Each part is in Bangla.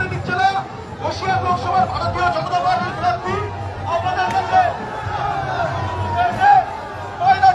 রাজনৈতিক জেলা বসিয়া লোকসভার ভারতীয় জনতা পার্টির প্রার্থী আপনাদের কাছে পয়লা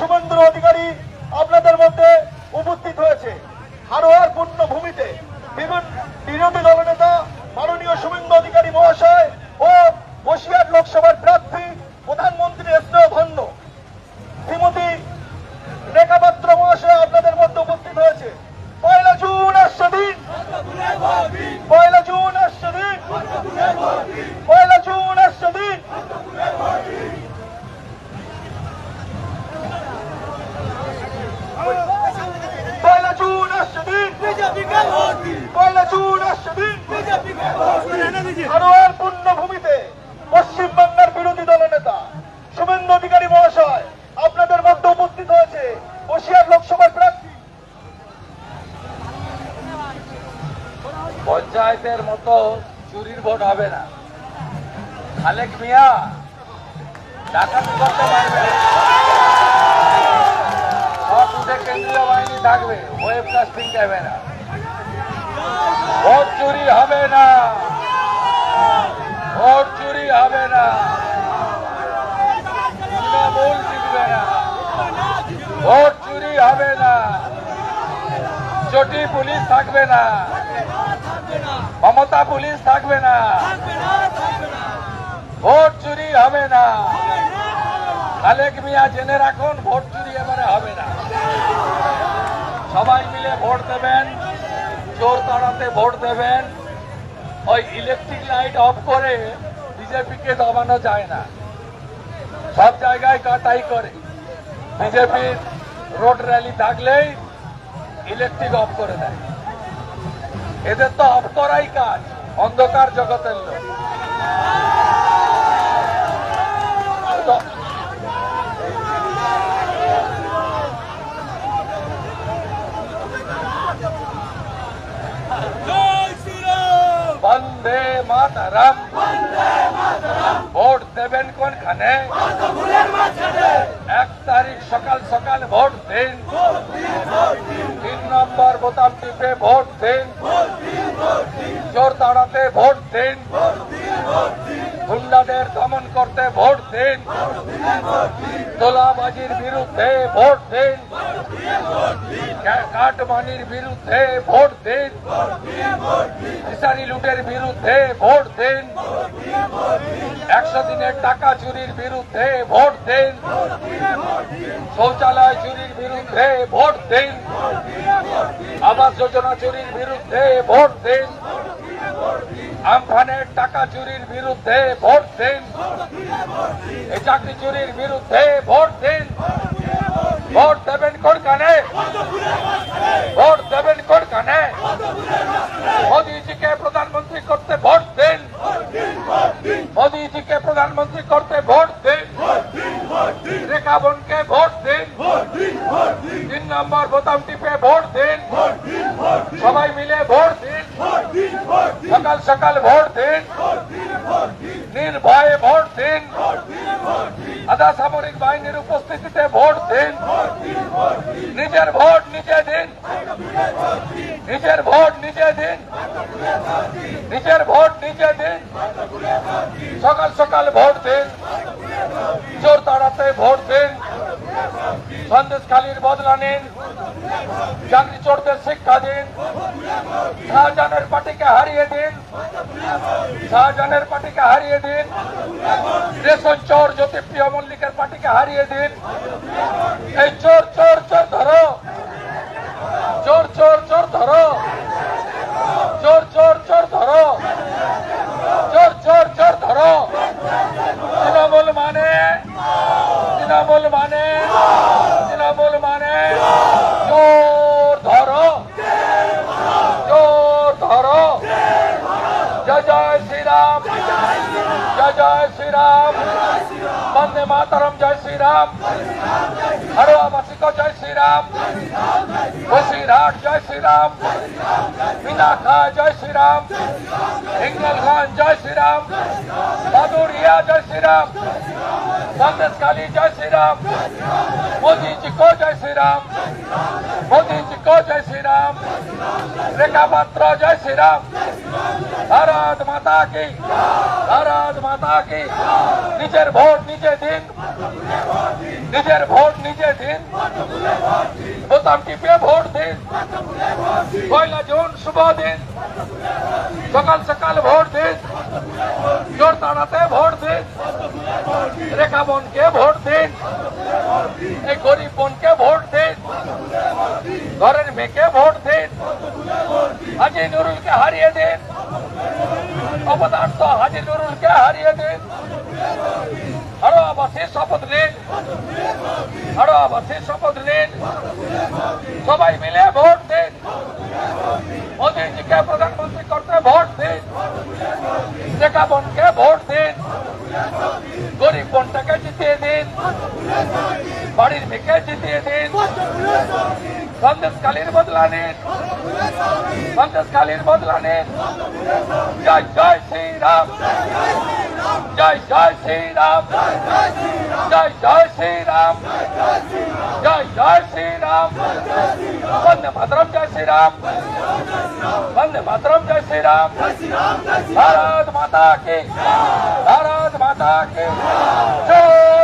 মাননীয় শুভেন্দু অধিকারী মিয়া ডাকাতি করতে পারবে না। সব বুথে কেন্দ্রীয় বাহিনী থাকবে। ওয়েব কাস্টিং ক্যামেরা ভোট চুরি হবে না। ভোট চুরি হবে না। তৃণমূল জিতবে না। ভোট চুরি হবে না। চটি পুলিশ থাকবে না। মমতা পুলিশ থাকবে না। ভোট চুরি হবে না। খালেক মিয়া জেনে রাখুন, ভোট চুরি এবারে হবে না। সবাই মিলে ভোট দেবেন চোর তাড়াতে ভোট দেবেন। ওই ইলেকট্রিক লাইট অফ করে বিজেপিকে দমানো যায় না। সব জায়গায় কাটাই করে। বিজেপির রোড র্যালি থাকলেই ইলেকট্রিক অফ করে দেয়। এদের তো অফ করাই কাজ, অন্ধকার জগতের লোক তো- বন্দে মাতারাম ভোট দেবেন কোনখানে এক তারিখ সকাল সকাল ভোট দিন তিন নম্বর বোতাম টিপে ভোট দিন চোর তাড়াতে ভোট দিন গুন্ডাদের দমন করতে ভোট দিন। তোলাবাজির বিরুদ্ধে ভোট দিন। কাটমানির বিরুদ্ধে ভোট দিন। ফিসারি লুটের বিরুদ্ধে ভোট দিন। একশো দিনের টাকা চুরির বিরুদ্ধে ভোট দিন। শৌচালয় চুরির বিরুদ্ধে ভোট দিন। আবাস যোজনা চুরির বিরুদ্ধে ভোট দিন। আমফানের টাকা চুরির বিরুদ্ধে ভোট দিন। এই চাকরি চুরির বিরুদ্ধে ভোট দিন। ভোট দেবেন কোনখানে? ভোট দেবেন কোনখানে? মোদীজিকে প্রধানমন্ত্রী করতে ভোট দিন। মোদীজিকে প্রধানমন্ত্রী করতে ভোট দিন। রেখা বোনকে ভোট দিন। তিন নম্বর বোতাম টিপে ভোট দিন সবাই মিলে ভোট দিন সকাল সকাল ভোট দিন নির্ভয়ে ভোট দিন আধা সামরিক বাহিনীর উপস্থিতিতে ভোট দিন নিজের ভোট নিজে নিজের ভোট নিজে দিন নিজের ভোট নিজে দিন সকাল সকাল ভোট দিন জোর তাড়াতে ভোট দিন সন্দেশখালীর বদলা নিন। চাকরি চোরদের শিক্ষা দিন। শাহজাহানের পার্টিকে হারিয়ে দিন। শাহজাহানের পার্টিকে হারিয়ে দিন। রেশন চোর জ্যোতিপ্রিয় মল্লিকের পার্টিকে হারিয়ে দিন। এই চোর চোর চোর ধরো চোর চোর চোর ধরো চোর চোর চোর ধরো চোর চোর চোর ধরো তৃণমূল মানে তৃণমূল মানে তৃণমূল মানে চোর ধরো চোর ধরো জয় জয় শ্রীরাম জয় জয় শ্রীরাম বন্দে মাতারাম জয় শ্রীরাম হরোয়াবাসিক জয় শ্রীরাম বসিরহাট জয় শ্রীরাম মিনা খা জয় শ্রীরাম হিঙ্গল খান জয় শ্রীরাম বাদুরিয়া জয় শ্রীরাম श्री राम बहादुरिया जय श्री राम संदेश काली जय श्री राम मोदी जी को जय श्री राम मोदी जी को जय श्री राम रेखा पात्र जय श्री राम भारत माता की भारत माता की নিজের ভোট নিজে দিন নিজের ভোট নিজে দিন বোতাম টিপে ভোট দিন পয়লা জুন শুভ দিন সকাল সকাল ভোট দিন। জোর তাড়াতে ভোট দিন। রেখা বোনকে ভোট দিন। এই গরিব বোনকে ভোট দিন। ঘরের মেয়েকে ভোট দিন। হাজি নুরুলকে হারিয়ে দিন। অপদার্থ হাজি নুরুলকে হারিয়ে দিন। আরও আবাসী শপথ নিন। আরও আবাসী শপথ নিন। সবাই মিলে ভোট মোদীজিকে প্রধানমন্ত্রী করতে ভোট দিন? শেখা বনকে ভোট দিন। গরিব বনটাকে জিতিয়ে দিন। বাড়ির মেয়েকে জিতিয়ে দিন। সন্দেশকালীর বদলা নিন। সন্দেশকালীর বদলা নিন। জয় জয় শ্রীরাম। জয় জয় শ্রীরাম। জয় জয় শ্রীরাম। জয় জয় শ্রীরাম। বন্দে মাতরম, জয় শ্রীরাম। বন্দে মাতরম, জয় শ্রীরাম। ভারত মাতা কে। ভারত মাতা কে। চোর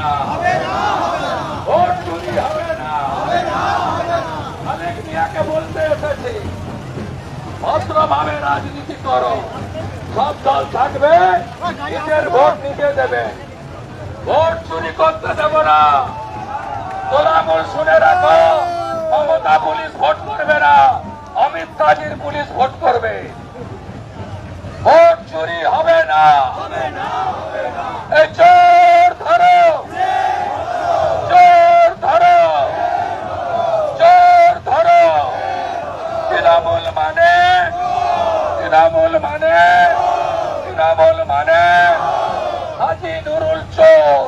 না ভোট চুরি হবে না। অনেক মিয়াকে বলতে এসেছি ভদ্রভাবে রাজনীতি করো। সব দল থাকবে নিজের ভোট নিজে দেবে। ভোট চুরি করতে দেব না। তোলামূল শুনে রাখো মমতা পুলিশ ভোট করবে না অমিত শাহের পুলিশ ভোট করবে। ভোট চুরি হবে না। এই চোর ধরো চোর ধরো চোর ধরো তৃণমূল মানে তৃণমূল মানে তৃণমূল মানে হাজি নুরুল চোর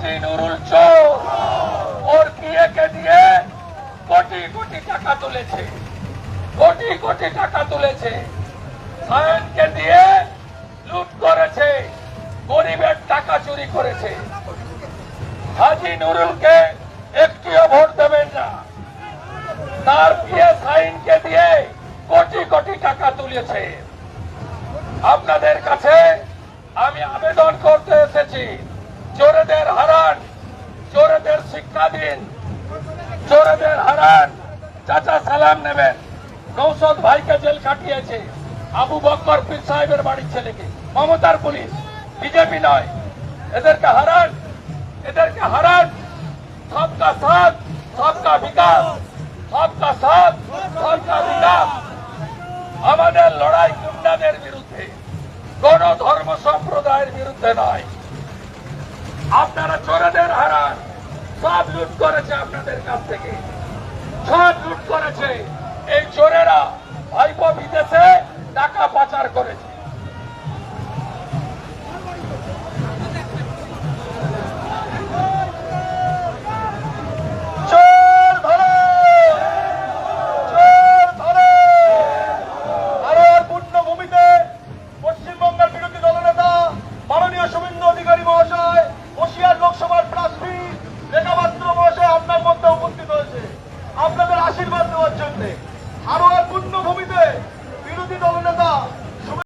হাজি নুরুল চোর ওর বিয়েকে দিয়ে কোটি কোটি টাকা তুলেছে। কোটি কোটি টাকা তুলেছে। সায়নকে দিয়ে লুট করেছে। গরিবের টাকা চুরি করেছে। হাজি নুরুলকে একটিও ভোট দেবেন না। তার বিয়ে সাইনকে দিয়ে কোটি কোটি টাকা তুলেছে। আপনাদের কাছে আমি আবেদন করতে এসেছি। চোরেদের হারান চোরেদের শিক্ষা দিন, চোরেদের হারান চাচা সালাম নেবেন। নৌসদ ভাইকে জেল কাটিয়েছে আবু বক্কর পীর সাহেবের বাড়ির ছেলেকে। মমতার পুলিশ, বিজেপি নয়। এদেরকে হারান এদেরকে হারান সবকা সাথ, সবকা বিকাশ, সবকা সাথ, সবকা বিকাশ। আমাদের লড়াই গুন্ডাদের বিরুদ্ধে কোন ধর্ম সম্প্রদায়ের বিরুদ্ধে নয়। আপনারা চোরেদের হারান সব লুট করেছে আপনাদের কাছ থেকে। সব লুট করেছে। এই চোরেরা ভাইপো বিদেশে টাকা পাচার করেছে।